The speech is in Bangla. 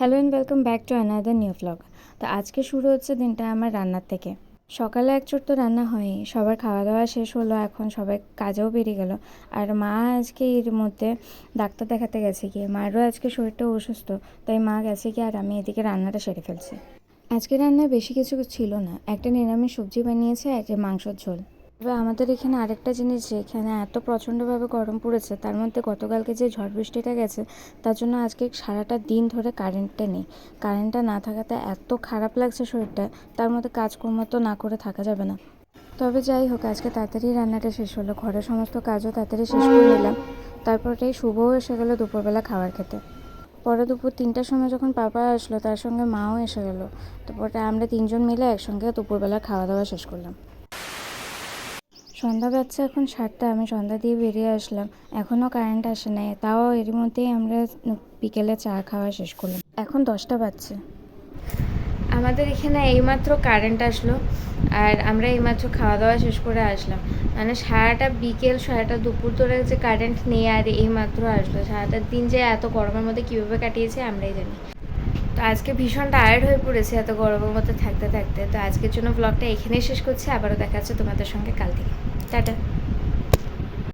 Hello and welcome back to another new blog তো আজকে শুরু হচ্ছে দিনটা আমার রান্নার থেকে। সকালে এক তো রান্না হয়ই, সবার খাওয়া দাওয়া শেষ হলো, এখন সবাই কাজেও বেরিয়ে গেল। আর মা আজকে এর মধ্যে ডাক্তার দেখাতে গেছে গিয়ে। মায়েরও আজকে শরীরটা অসুস্থ, তাই মা গেছে কি আর আমি এদিকে রান্নাটা সেরে ফেলছি। আজকে রান্নায় বেশি কিছু ছিল না। একটা নিরামিষ সবজি বানিয়েছে আর মাংসর ঝোল। তবে আমাদের এখানে আরেকটা জিনিস যে এখানে এত প্রচণ্ডভাবে গরম পড়েছে, তার মধ্যে গতকালকে যে ঝড় বৃষ্টিটা গেছে, তার জন্য আজকে সারাটা দিন ধরে কারেন্টটা নেই। কারেন্টটা না থাকাতে এত খারাপ লাগছে শরীরটা, তার মধ্যে কাজকর্ম তো না করে থাকা যাবে না। তবে যাই হোক, আজকে তাড়াতাড়ি রান্নাটা শেষ হলো, ঘরের সমস্ত কাজও তাড়াতাড়ি শেষ করে নিলাম। তারপরেই শুভও এসে গেলো দুপুরবেলা খাবার খেতে। পরে দুপুর তিনটার সময় যখন পাপা আসলো, তার সঙ্গে মাও এসে গেলো। তারপরে আমরা তিনজন মিলে একসঙ্গে দুপুরবেলা খাওয়া দাওয়া শেষ করলাম। সন্ধ্যা বাচ্চা এখন সাতটা, আমি সন্ধ্যা দিয়ে বেরিয়ে আসলাম। এখনও কারেন্ট আসে নাই, তাও এর মধ্যেই আমরা বিকেলে চা খাওয়া শেষ করলাম। এখন দশটা বাজছে। আমাদের এখানে এইমাত্র কারেন্ট আসলো, আর আমরা এইমাত্র খাওয়া দাওয়া শেষ করে আসলাম। মানে সারাটা বিকেল সারাটা দুপুর ধরে যে কারেন্ট নেই আর এইমাত্র আসলো, সারাটা দিন যে এত গরমের মধ্যে কীভাবে কাটিয়েছে আমরাই জানি। তো আজকে ভীষণ টায়ার্ড হয়ে পড়েছে এত গরমের মতো থাকতে থাকতে। তো আজকের জন্য ব্লগটা এখানেই শেষ করছি, আবারও দেখা যাচ্ছে তোমাদের সঙ্গে কাল থেকে। টাটা।